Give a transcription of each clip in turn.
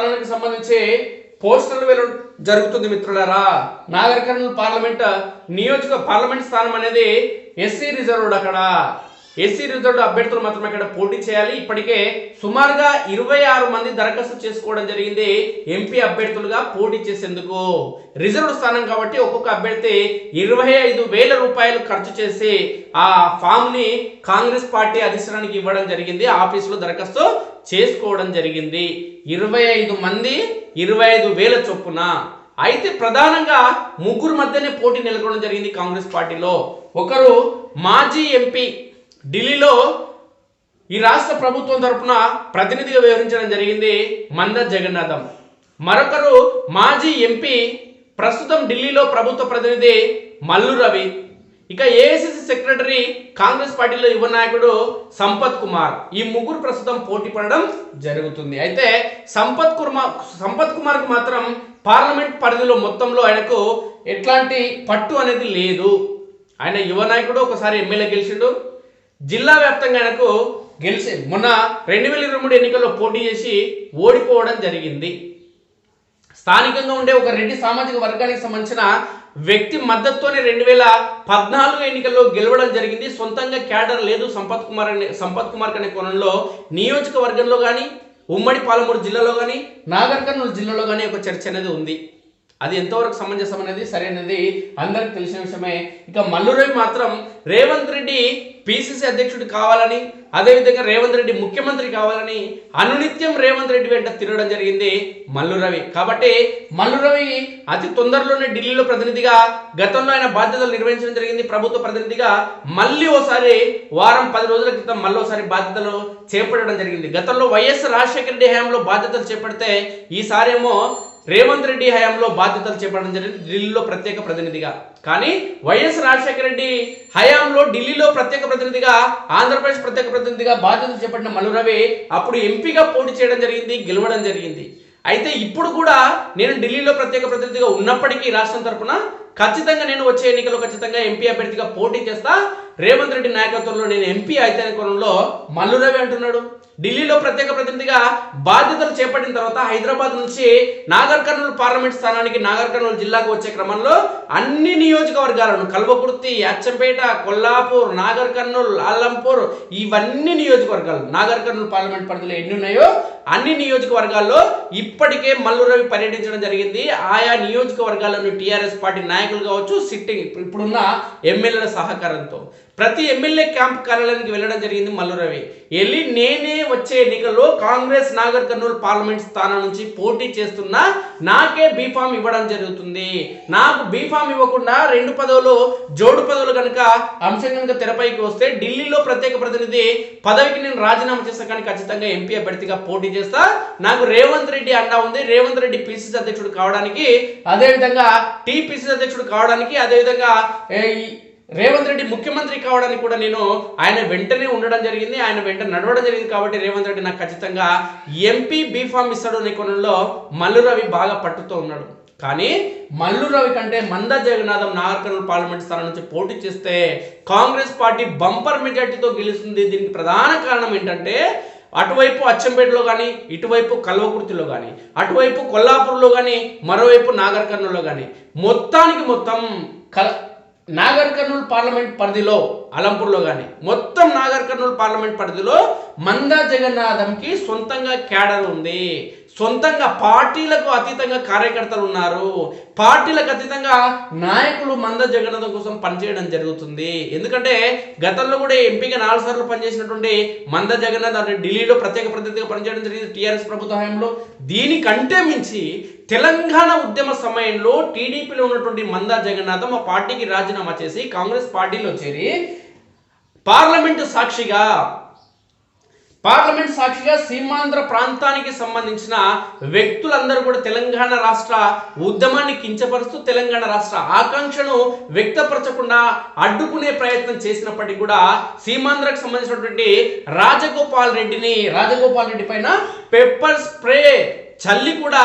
స్థానానికి సంబంధించి పోస్టర్లు వేలు జరుగుతుంది మిత్రులారా. నాగర్ కర్నూలు పార్లమెంట్ నియోజక పార్లమెంట్ స్థానం అనేది ఎస్సీ రిజర్వ్డ్ అక్కడ. ఎస్సీ రిజర్వ్డ్ అభ్యర్థులు మాత్రమే ఇక్కడ పోటీ చేయాలి. ఇప్పటికే సుమారుగా ఇరవై ఆరు మంది దరఖాస్తు చేసుకోవడం జరిగింది. ఎంపీ అభ్యర్థులుగా పోటీ చేసేందుకు రిజర్వ్డ్ స్థానం కాబట్టి ఒక్కొక్క అభ్యర్థి ఇరవై ఐదు వేల రూపాయలు ఖర్చు చేసి ఆ ఫామ్ని కాంగ్రెస్ పార్టీ అధిష్టానానికి ఇవ్వడం జరిగింది. ఆఫీసులో దరఖాస్తు చేసుకోవడం జరిగింది. ఇరవై ఐదు మంది ఇరవై ఐదు వేల చొప్పున. అయితే ప్రధానంగా ముగ్గురు మధ్యనే పోటీ నెలకొనడం జరిగింది కాంగ్రెస్ పార్టీలో. ఒకరు మాజీ ఎంపీ ఢిల్లీలో ఈ రాష్ట్ర ప్రభుత్వం తరఫున ప్రతినిధిగా వ్యవహరించడం జరిగింది మంద జగన్నాథం. మరొకరు మాజీ ఎంపీ ప్రస్తుతం ఢిల్లీలో ప్రభుత్వ ప్రతినిధి మల్లు రవి. ఇక ఏఐసిసి సెక్రటరీ కాంగ్రెస్ పార్టీలో యువ నాయకుడు సంపత్ కుమార్. ఈ ముగ్గురు ప్రస్తుతం పోటీ పడడం జరుగుతుంది. అయితే సంపత్ కుమార్ సంపత్ కుమార్కు మాత్రం పార్లమెంట్ పరిధిలో మొత్తంలో ఆయనకు ఎట్లాంటి పట్టు అనేది లేదు. ఆయన యువ నాయకుడు ఒకసారి ఎమ్మెల్యే గెలిచిండు. జిల్లా వ్యాప్తంగా ఆయనకు గెలిచి మొన్న రెండు వేల ఇరవై మూడు ఎన్నికల్లో పోటీ చేసి ఓడిపోవడం జరిగింది. స్థానికంగా ఉండే ఒక రెడ్డి సామాజిక వర్గానికి సంబంధించిన వ్యక్తి మద్దతుతోనే రెండు వేల పద్నాలుగు ఎన్నికల్లో గెలవడం జరిగింది. సొంతంగా క్యాడర్ లేదు. సంపత్ కుమార్ అనే సంపత్ కుమార్ అనే కోణంలో నియోజకవర్గంలో కానీ ఉమ్మడి పాలమూరు జిల్లాలో కానీ నాగర్ కర్నూలు జిల్లాలో కానీ ఒక చర్చ అనేది ఉంది. అది ఎంతవరకు సమంజసం అనేది సరైనది? అందరికి తెలిసిన విషయమే. ఇక మల్లురవి మాత్రం రేవంత్ రెడ్డి పిసిసి అధ్యక్షుడు కావాలని అదేవిధంగా రేవంత్ రెడ్డి ముఖ్యమంత్రి కావాలని అనునిత్యం రేవంత్ రెడ్డి వెంట తిరగడం జరిగింది మల్లురవి కాబట్టి మల్లురవి అతి తొందరలోనే ఢిల్లీలో ప్రతినిధిగా గతంలో ఆయన బాధ్యతలు నిర్వహించడం జరిగింది. ప్రభుత్వ ప్రతినిధిగా మళ్ళీ ఓసారి వారం పది రోజుల క్రితం మళ్ళీ ఒకసారి బాధ్యతలు చేపట్టడం జరిగింది. గతంలో వైఎస్ రాజశేఖర రెడ్డి హయాంలో బాధ్యతలు చేపడితే ఈసారేమో రేవంత్ రెడ్డి హయాంలో బాధ్యతలు చేపట్టడం జరిగింది. ఢిల్లీలో ప్రత్యేక ప్రతినిధిగా. కానీ వైఎస్ రాజశేఖర రెడ్డి హయాంలో ఢిల్లీలో ప్రత్యేక ప్రతినిధిగా ఆంధ్రప్రదేశ్ ప్రత్యేక ప్రతినిధిగా బాధ్యతలు చేపట్టిన మల్లురవి అప్పుడు ఎంపీగా పోటీ చేయడం జరిగింది గెలవడం జరిగింది. అయితే ఇప్పుడు కూడా నేను ఢిల్లీలో ప్రత్యేక ప్రతినిధిగా ఉన్నప్పటికీ రాష్ట్రం తరపున ఖచ్చితంగా నేను వచ్చే ఎన్నికల్లో ఖచ్చితంగా ఎంపీ అభ్యర్థిగా పోటీ చేస్తా రేవంత్ రెడ్డి నాయకత్వంలో నేను ఎంపీ అయితే కోణంలో మల్లురవి అంటున్నాడు. ఢిల్లీలో ప్రత్యేక ప్రతినిధిగా బాధ్యతలు చేపట్టిన తర్వాత హైదరాబాద్ నుంచి నాగర్ కర్నూలు పార్లమెంట్ స్థానానికి నాగర్ కర్నూలు జిల్లాకు వచ్చే క్రమంలో అన్ని నియోజకవర్గాలను కల్వకుర్తి అచ్చంపేట కొల్లాపూర్ నాగర్ కర్నూలు అల్లంపూర్ ఇవన్నీ నియోజకవర్గాలు నాగర్ కర్నూలు పార్లమెంట్ పరిధిలో ఎన్ని ఉన్నాయో అన్ని నియోజకవర్గాల్లో ఇప్పటికే మల్లురవి పర్యటించడం జరిగింది. ఆయా నియోజకవర్గాలను టీఆర్ఎస్ పార్టీ నాయకులు కావచ్చు సిట్టింగ్ ఇప్పుడున్న ఎమ్మెల్యేల సహకారంతో. ప్రతి ఎమ్మెల్యే క్యాంప్ కార్యాలయానికి వెళ్ళడం జరిగింది మల్లురవి వెళ్ళి నేనే వచ్చే ఎన్నికల్లో కాంగ్రెస్ నాగర్ కర్నూలు పార్లమెంట్ స్థానం నుంచి పోటీ చేస్తున్నా నాకే బీఫామ్ ఇవ్వడం జరుగుతుంది. నాకు బీఫామ్ ఇవ్వకుండా రెండు పదవులు జోడు పదవులు కనుక అంశం కనుక తెరపైకి వస్తే ఢిల్లీలో ప్రత్యేక ప్రతినిధి పదవికి నేను రాజీనామా చేస్తా కానీ ఖచ్చితంగా ఎంపీ అభ్యర్థిగా పోటీ చేస్తా. నాకు రేవంత్ రెడ్డి అండా ఉంది. రేవంత్ రెడ్డి పిసిసి అధ్యక్షుడు కావడానికి అదేవిధంగా టీపీసీ అధ్యక్షుడు కావడానికి అదేవిధంగా ఈ రేవంత్ రెడ్డి ముఖ్యమంత్రి కావడానికి కూడా నేను ఆయన వెంటనే ఉండడం జరిగింది ఆయన వెంట నడవడం జరిగింది కాబట్టి రేవంత్ రెడ్డి నాకు ఖచ్చితంగా ఎంపీ బీఫామ్ ఇస్తాడు అనే కోణంలో మల్లు రవి బాగా పట్టుతూ ఉన్నాడు. కానీ మల్లు రవి కంటే మంద జగన్నాథం నాగర్కర్నూలు పార్లమెంట్ స్థానం నుంచి పోటీ చేస్తే కాంగ్రెస్ పార్టీ బంపర్ మెజార్టీతో గెలుస్తుంది. దీనికి ప్రధాన కారణం ఏంటంటే అటువైపు అచ్చంపేటలో కానీ ఇటువైపు కల్వకుర్తిలో కానీ అటువైపు కొల్లాపూర్లో కానీ మరోవైపు నాగర్కర్నూలులో కానీ మొత్తానికి మొత్తం కల్ నాగర్ కర్నూలు పార్లమెంట్ పరిధిలో అలంపూర్లో కానీ మొత్తం నాగర్ కర్నూలు పార్లమెంట్ పరిధిలో మందా జగన్నాథంకి సొంతంగా క్యాడర్ ఉంది. సొంతంగా పార్టీలకు అతీతంగా కార్యకర్తలు ఉన్నారు. పార్టీలకు అతీతంగా నాయకులు మంద జగన్నాథం కోసం పనిచేయడం జరుగుతుంది. ఎందుకంటే గతంలో కూడా ఎంపీగా నాలుగు సార్లు పనిచేసినటువంటి మంద జగన్నాథ్ అంటే ఢిల్లీలో ప్రత్యేక ప్రతినిధిగా పనిచేయడం జరిగింది టీఆర్ఎస్ ప్రభుత్వ హయాంలో. దీనికంటే మించి తెలంగాణ ఉద్యమ సమయంలో టీడీపీలో ఉన్నటువంటి మందా జగన్నాథం మా పార్టీకి రాజీనామా చేసి కాంగ్రెస్ పార్టీలో చేరి పార్లమెంటు సాక్షిగా పార్లమెంట్ సాక్షిగా సీమాంధ్ర ప్రాంతానికి సంబంధించిన వ్యక్తులందరూ కూడా తెలంగాణ రాష్ట్ర ఉద్యమాన్ని కించపరుస్తూ తెలంగాణ రాష్ట్ర ఆకాంక్షను వ్యక్తపరచకుండా అడ్డుకునే ప్రయత్నం చేసినప్పటికీ కూడా సీమాంధ్రకు సంబంధించినటువంటి రాజగోపాల్ రెడ్డిని రాజగోపాల్ రెడ్డి పైన పెప్పర్ స్ప్రే చల్లి కూడా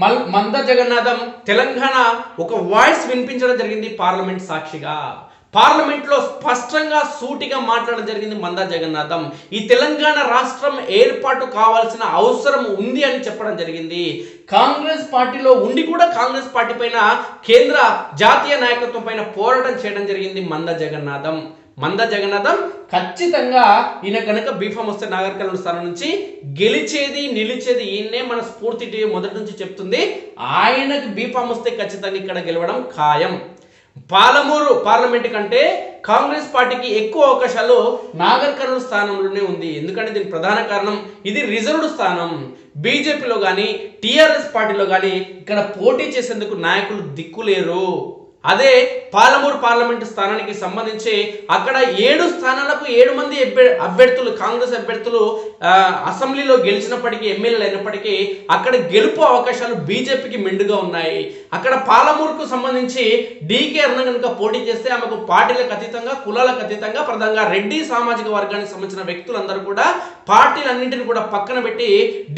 మల్ మంద జగన్నాథం తెలంగాణ ఒక వాయిస్ వినిపించడం జరిగింది పార్లమెంట్ సాక్షిగా. పార్లమెంట్లో స్పష్టంగా సూటిగా మాట్లాడడం జరిగింది మందా జగన్నాథం. ఈ తెలంగాణ రాష్ట్రం ఏర్పాటు కావాల్సిన అవసరం ఉంది అని చెప్పడం జరిగింది. కాంగ్రెస్ పార్టీలో ఉండి కూడా కాంగ్రెస్ పార్టీ పైన కేంద్ర జాతీయ నాయకత్వం పైన పోరాటం చేయడం జరిగింది మంద జగన్నాథం. మంద జగన్నాథం ఖచ్చితంగా ఈయన కనుక బీఫామ్ వస్తే నాగర్ స్థానం నుంచి గెలిచేది నిలిచేది ఈయన్నే మన స్ఫూర్తి టీవీ మొదటి నుంచి చెప్తుంది. ఆయనకు బీఫామ్ వస్తే ఖచ్చితంగా ఇక్కడ గెలవడం ఖాయం. పాలమూరు పార్లమెంట్ కంటే కాంగ్రెస్ పార్టీకి ఎక్కువ అవకాశాలు నాగర్ కర్నూలు స్థానంలోనే ఉంది. ఎందుకంటే దీనికి ప్రధాన కారణం ఇది రిజర్వ్డ్ స్థానం. బీజేపీలో కానీ టీఆర్ఎస్ పార్టీలో కానీ ఇక్కడ పోటీ చేసేందుకు నాయకులు దిక్కులేరు. అదే పాలమూరు పార్లమెంటు స్థానానికి సంబంధించి అక్కడ ఏడు స్థానాలకు ఏడు మంది అభ్యర్థులు కాంగ్రెస్ అభ్యర్థులు అసెంబ్లీలో గెలిచినప్పటికీ ఎమ్మెల్యేలు అయినప్పటికీ అక్కడ గెలుపు అవకాశాలు బీజేపీకి మెండుగా ఉన్నాయి. అక్కడ పాలమూరుకు సంబంధించి డీకే అరుణ కనుక పోటీ చేస్తే ఆమెకు పార్టీలకు అతీతంగా కులాలకు అతీతంగా ప్రధానంగా రెడ్డి సామాజిక వర్గానికి సంబంధించిన వ్యక్తులందరూ కూడా పార్టీలన్నింటిని కూడా పక్కన పెట్టి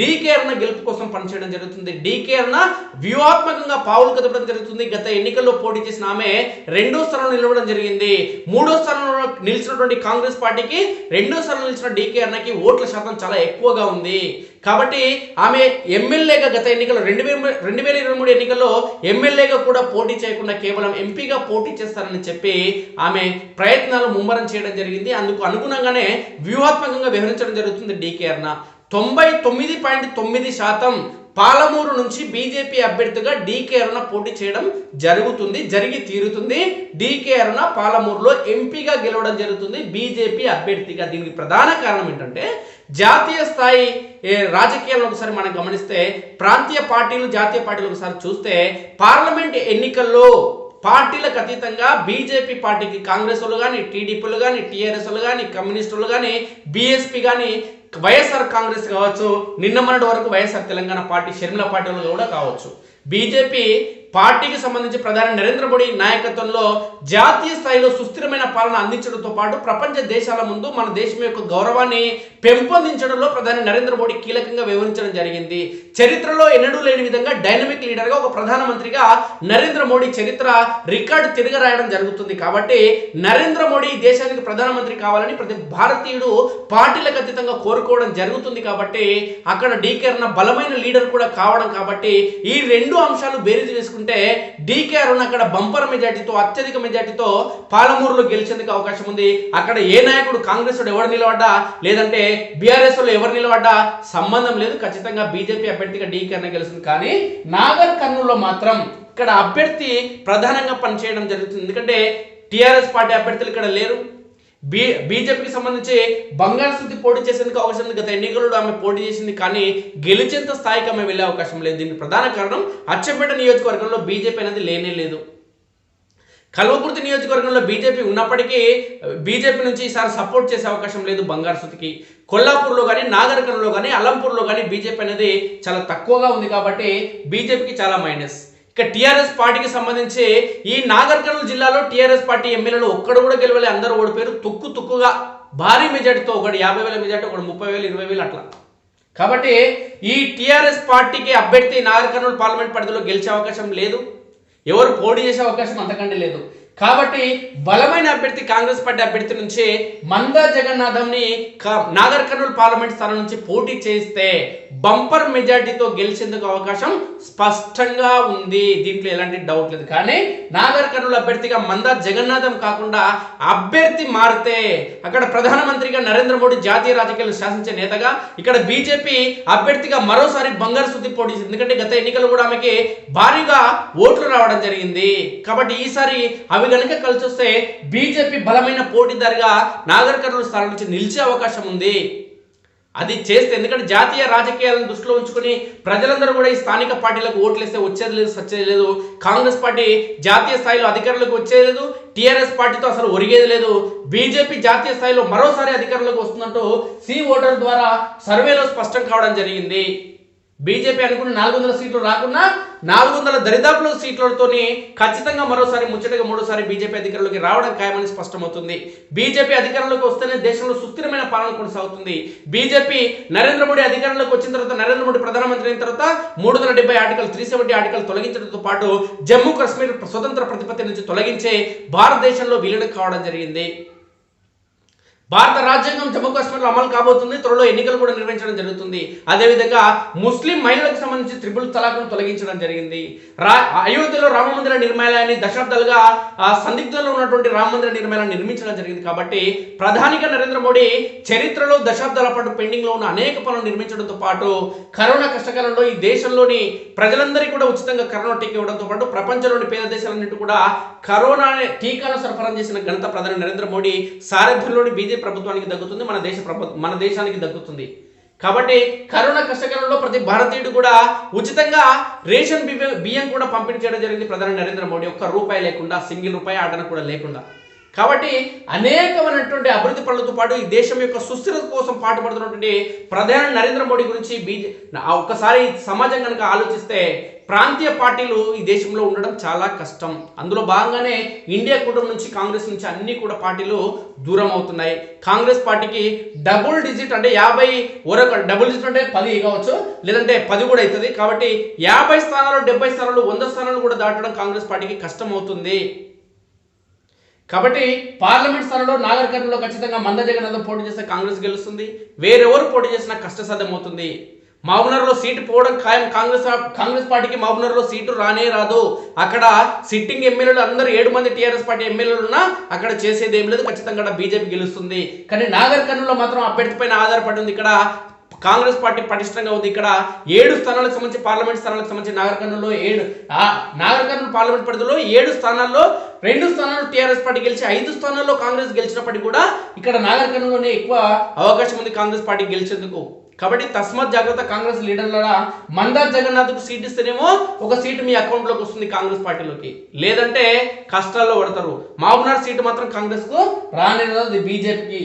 డీకే అరుణ గెలుపు కోసం పనిచేయడం జరుగుతుంది. డీకే అరుణ వ్యూహాత్మకంగా పావులు కదపడం జరుగుతుంది. గత ఎన్నికల్లో పోటీ చేసిన ఆమె రెండో స్థానంలో నిలవడం జరిగింది. మూడో స్థానంలో నిలిచినటువంటి కాంగ్రెస్ పార్టీకి రెండో స్థానంలో నిలిచిన డీకే అన్నకి ఓట్ల శాతం చాలా ఎక్కువగా ఉంది. కాబట్టి ఆమె ఎమ్మెల్యేగా గత ఎన్నికల్లో రెండు వేల రెండు వేల ఇరవై మూడు ఎన్నికల్లో ఎమ్మెల్యేగా కూడా పోటీ చేయకుండా కేవలం ఎంపీగా పోటీ చేస్తారని చెప్పి ఆమె ప్రయత్నాలు ముమ్మరం చేయడం జరిగింది. అందుకు అనుగుణంగానే వ్యూహాత్మకంగా వ్యవహరించడం జరుగుతుంది. డీకే తొంభై తొమ్మిది పాయింట్ తొమ్మిది శాతం పాలమూరు నుంచి బీజేపీ అభ్యర్థిగా డీకే అరుణ పోటీ చేయడం జరుగుతుంది జరిగి తీరుతుంది. డీకే అరుణ పాలమూరులో ఎంపీగా గెలవడం జరుగుతుంది. బీజేపీ అభ్యర్థిగా దీనికి ప్రధాన కారణం ఏంటంటే జాతీయ స్థాయి రాజకీయాలను ఒకసారి మనం గమనిస్తే ప్రాంతీయ పార్టీలు జాతీయ పార్టీలు ఒకసారి చూస్తే పార్లమెంట్ ఎన్నికల్లో పార్టీలకు అతీతంగా బీజేపీ పార్టీకి కాంగ్రెస్ వాళ్ళు కానీ టీడీపీలు కానీ టీఆర్ఎస్ కానీ కమ్యూనిస్టులు కానీ బీఎస్పీ కానీ వైఎస్ఆర్ కాంగ్రెస్ కావచ్చు నిన్న మొన్నటి వరకు వైఎస్ఆర్ తెలంగాణ పార్టీ షర్మిల పార్టీలో కూడా కావచ్చు. బీజేపీ పార్టీకి సంబంధించి ప్రధాని నరేంద్ర మోడీ నాయకత్వంలో జాతీయ స్థాయిలో సుస్థిరమైన పాలన అందించడంతో పాటు ప్రపంచ దేశాల ముందు మన దేశం యొక్క గౌరవాన్ని పెంపొందించడంలో ప్రధాని నరేంద్ర మోడీ కీలకంగా వివరించడం జరిగింది. చరిత్రలో ఎన్నడూ లేని విధంగా డైనమిక్ లీడర్గా ఒక ప్రధానమంత్రిగా నరేంద్ర మోడీ చరిత్ర రికార్డు తిరగరాయడం జరుగుతుంది. కాబట్టి నరేంద్ర మోడీ దేశానికి ప్రధానమంత్రి కావాలని ప్రతి భారతీయుడు పార్టీలకు అతీతంగా కోరుకోవడం జరుగుతుంది. కాబట్టి అక్కడ డీకే అరుణ బలమైన లీడర్ కూడా కావడం కాబట్టి ఈ రెండు అంశాలు బేరీజు వేసుకుంటే డీకే అరుణ అక్కడ బంపర్ మెజార్టీతో అత్యధిక మెజార్టీతో పాలమూరులో గెలిచేందుకు అవకాశం ఉంది. అక్కడ ఏ నాయకుడు కాంగ్రెస్ ఎవరు నిలబడ్డా? లేదంటే బీఆర్ఎస్లో ఎవరు నిలబడ్డా? సంబంధం లేదు. ఖచ్చితంగా బీజేపీ అభ్యర్థిగా డి కన్నా గెలుస్తుంది. కానీ నాగర్ కర్నూలులో మాత్రం ఇక్కడ అభ్యర్థి ప్రధానంగా పనిచేయడం జరుగుతుంది. ఎందుకంటే టీఆర్ఎస్ పార్టీ అభ్యర్థులు ఇక్కడ లేరు. బీ బీజేపీకి సంబంధించి బంగారు స్థితి పోటీ చేసేందుకు అవకాశం ఉంది. గత ఎన్నికలలో ఆమె పోటీ చేసింది. కానీ గెలిచేంత స్థాయికి ఆమె వెళ్ళే అవకాశం లేదు. దీనికి ప్రధాన కారణం అచ్చంపేట నియోజకవర్గంలో బీజేపీ అనేది లేనే లేదు. కల్వకుర్తి నియోజకవర్గంలో బీజేపీ ఉన్నప్పటికీ బీజేపీ నుంచి ఈసారి సపోర్ట్ చేసే అవకాశం లేదు బంగారు సుతికి. కొల్లాపూర్లో కానీ నాగరికంలో కానీ అలంపూర్లో కానీ బీజేపీ అనేది చాలా తక్కువగా ఉంది కాబట్టి బీజేపీకి చాలా మైనస్. ఇక టీఆర్ఎస్ పార్టీకి సంబంధించి ఈ నాగర్ కర్నూలు జిల్లాలో టీఆర్ఎస్ పార్టీ ఎమ్మెల్యేలు ఒక్కడు కూడా గెలవలే అందరూ ఓడిపోయారు. తుక్కు తుక్కుగా భారీ మెజార్టీతో ఒకటి యాభై వేల మెజార్టీ ఒకటి ముప్పై వేలు ఇరవై వేలు అట్లా. కాబట్టి ఈ టీఆర్ఎస్ పార్టీకి అభ్యర్థి నాగర్ కర్నూలు పార్లమెంట్ పరిధిలో గెలిచే అవకాశం లేదు. ఎవరు పోటీ చేసే అవకాశం అంతకంటే లేదు. కాబట్టి బలమైన అభ్యర్థి కాంగ్రెస్ పార్టీ అభ్యర్థి నుంచి మందా జగన్నాథంని నాగర్ కర్నూలు పార్లమెంట్ స్థానం నుంచి పోటీ చేస్తే బంపర్ మెజార్టీతో గెలిచేందుకు అవకాశం స్పష్టంగా ఉంది. దీంట్లో ఎలాంటి డౌట్ లేదు. కానీ నాగర్ కర్నూలు అభ్యర్థిగా మందా జగన్నాథం కాకుండా అభ్యర్థి మారితే అక్కడ ప్రధానమంత్రిగా నరేంద్ర మోడీ జాతీయ రాజకీయాలు శాసించే నేతగా ఇక్కడ బీజేపీ అభ్యర్థిగా మరోసారి బంగారు సుద్ది పోటీ ఎందుకంటే గత ఎన్నికలు కూడా ఆమెకి భారీగా ఓట్లు రావడం జరిగింది. కాబట్టి ఈసారి అవి కనుక కలిసి వస్తే బీజేపీ బలమైన పోటీదారుగా నాగర్ కర్నూలు స్థానం నుంచి నిలిచే అవకాశం ఉంది. అది చేస్తే ఎందుకంటే జాతీయ రాజకీయాలను దృష్టిలో ఉంచుకొని ప్రజలందరూ కూడా ఈ స్థానిక పార్టీలకు ఓట్లేస్తే వచ్చేది లేదు సచ్చేది లేదు. కాంగ్రెస్ పార్టీ జాతీయ స్థాయిలో అధికారులకు వచ్చేది లేదు. టీఆర్ఎస్ పార్టీతో అసలు ఒరిగేది లేదు. బీజేపీ జాతీయ స్థాయిలో మరోసారి అధికారంలోకి వస్తుందంటూ సి ఓటర్ ద్వారా సర్వేలో స్పష్టం కావడం జరిగింది. బీజేపీ అనుకున్న నాలుగు వందల సీట్లు రాకున్నా నాలుగు వందల దరిదాపుల సీట్లతోని ఖచ్చితంగా మరోసారి ముచ్చటగా మూడోసారి బీజేపీ అధికారంలోకి రావడం ఖాయమని స్పష్టమవుతుంది. బీజేపీ అధికారంలోకి వస్తేనే దేశంలో సుస్థిరమైన పాలన కొనసాగుతుంది. బీజేపీ నరేంద్ర మోడీ అధికారంలోకి వచ్చిన తర్వాత నరేంద్ర మోడీ ప్రధానమంత్రి అయిన తర్వాత మూడు వందల డెబ్బై ఆర్టికల్ త్రీ సెవెంటీ ఆర్టికల్ తొలగించడంతో పాటు జమ్మూ కాశ్మీర్ స్వతంత్ర ప్రతిపత్తి నుంచి తొలగించే భారతదేశంలో విలీనం కావడం జరిగింది. భారత రాజ్యాంగం జమ్మూ కాశ్మీర్లో అమలు కాబోతుంది. త్వరలో ఎన్నికలు కూడా నిర్వహించడం జరుగుతుంది. అదేవిధంగా ముస్లిం మహిళలకు సంబంధించి త్రిపుల్ తలాక్ను తొలగించడం జరిగింది. రా అయోధ్యలో రామ మందిర నిర్మాణాన్ని దశాబ్దాలుగా సందిగ్ధంలో ఉన్నటువంటి రామ మందిర నిర్మాణాన్ని నిర్మించడం జరిగింది కాబట్టి ప్రధానిగా నరేంద్ర మోడీ చరిత్రలో దశాబ్దాల పాటు పెండింగ్లో ఉన్న అనేక పనులు నిర్మించడంతో పాటు కరోనా కష్టకాలంలో ఈ దేశంలోని ప్రజలందరికీ కూడా ఉచితంగా కరోనా టీకా ఇవ్వడంతో పాటు ప్రపంచంలోని పేద దేశాలన్నింటి కూడా కరోనా అనే టీకాను సరఫరా చేసిన ఘనత ప్రధాని నరేంద్ర మోడీ సారథ్యంలోని బీజేపీ ప్రభుత్వానికి దక్కుతుంది మన దేశ మన దేశానికి దక్కుతుంది. కాబట్టి కరోనా కష్టకాలంలో ప్రతి భారతీయుడు కూడా ఉచితంగా రేషన్ బియ్యం బియ్యం కూడా పంపిణీ చేయడం జరిగింది ప్రధాని నరేంద్ర మోడీ. ఒక్క రూపాయి లేకుండా సింగిల్ రూపాయి ఆటన కూడా లేకుండా. కాబట్టి అనేకమైనటువంటి అభివృద్ధి పనులతో పాటు ఈ దేశం యొక్క సుస్థిరత కోసం పాటుపడుతున్నటువంటి ప్రధాని నరేంద్ర మోడీ గురించి బీజే ఒక్కసారి సమాజం కనుక ఆలోచిస్తే ప్రాంతీయ పార్టీలు ఈ దేశంలో ఉండడం చాలా కష్టం. అందులో భాగంగానే ఇండియా కూటమి నుంచి కాంగ్రెస్ నుంచి అన్ని కూడా పార్టీలు దూరం అవుతున్నాయి. కాంగ్రెస్ పార్టీకి డబుల్ డిజిట్ అంటే యాభై ఒరొక డబుల్ డిజిట్ అంటే పది కావచ్చు లేదంటే పది కూడా అవుతుంది. కాబట్టి యాభై స్థానాలు డెబ్బై స్థానాలు వంద స్థానాలు కూడా దాటడం కాంగ్రెస్ పార్టీకి కష్టం అవుతుంది కాబట్టి పార్లమెంట్ స్థానంలో నాగర్ ఖచ్చితంగా మంద జగన్నాథం పోటీ చేస్తే కాంగ్రెస్ గెలుస్తుంది. వేరెవరు పోటీ చేసినా కష్టసాధ్యం అవుతుంది మహబూబ్నగర్లో సీటు పోవడం ఖాయం. కాంగ్రెస్ కాంగ్రెస్ పార్టీకి మహబూబ్నగర్లో సీటు రానే రాదు. అక్కడ సిట్టింగ్ ఎమ్మెల్యేలు అందరూ ఏడు మంది టీఆర్ఎస్ పార్టీ ఎమ్మెల్యేలు ఉన్నా అక్కడ చేసేది ఏం లేదు. ఖచ్చితంగా బీజేపీ గెలుస్తుంది. కానీ నాగర్ కర్నూలులో మాత్రం అభ్యర్థి పైన ఆధారపడి ఉంది. ఇక్కడ కాంగ్రెస్ పార్టీ పటిష్టంగా ఉంది. ఇక్కడ ఏడు స్థానాలకు సంబంధించి పార్లమెంట్ స్థానాలకు సంబంధించి నాగర్ ఏడు ఆ పార్లమెంట్ పరిధిలో ఏడు స్థానాల్లో రెండు స్థానాలు టీఆర్ఎస్ పార్టీ గెలిచి ఐదు స్థానాల్లో కాంగ్రెస్ గెలిచినప్పటికీ కూడా ఇక్కడ నాగర్ ఎక్కువ అవకాశం ఉంది కాంగ్రెస్ పార్టీ గెలిచేందుకు. కాబట్టి తస్మాత్ జాగ్రత్త కాంగ్రెస్ లీడర్ల మందార్ జగన్నాథ్కు సీట్ ఇస్తేనేమో ఒక సీటు మీ అకౌంట్లోకి వస్తుంది కాంగ్రెస్ పార్టీలోకి. లేదంటే కష్టాల్లో పడతారు. మహబూబ్నగర్ సీటు మాత్రం కాంగ్రెస్కు రానేది బీజేపీకి.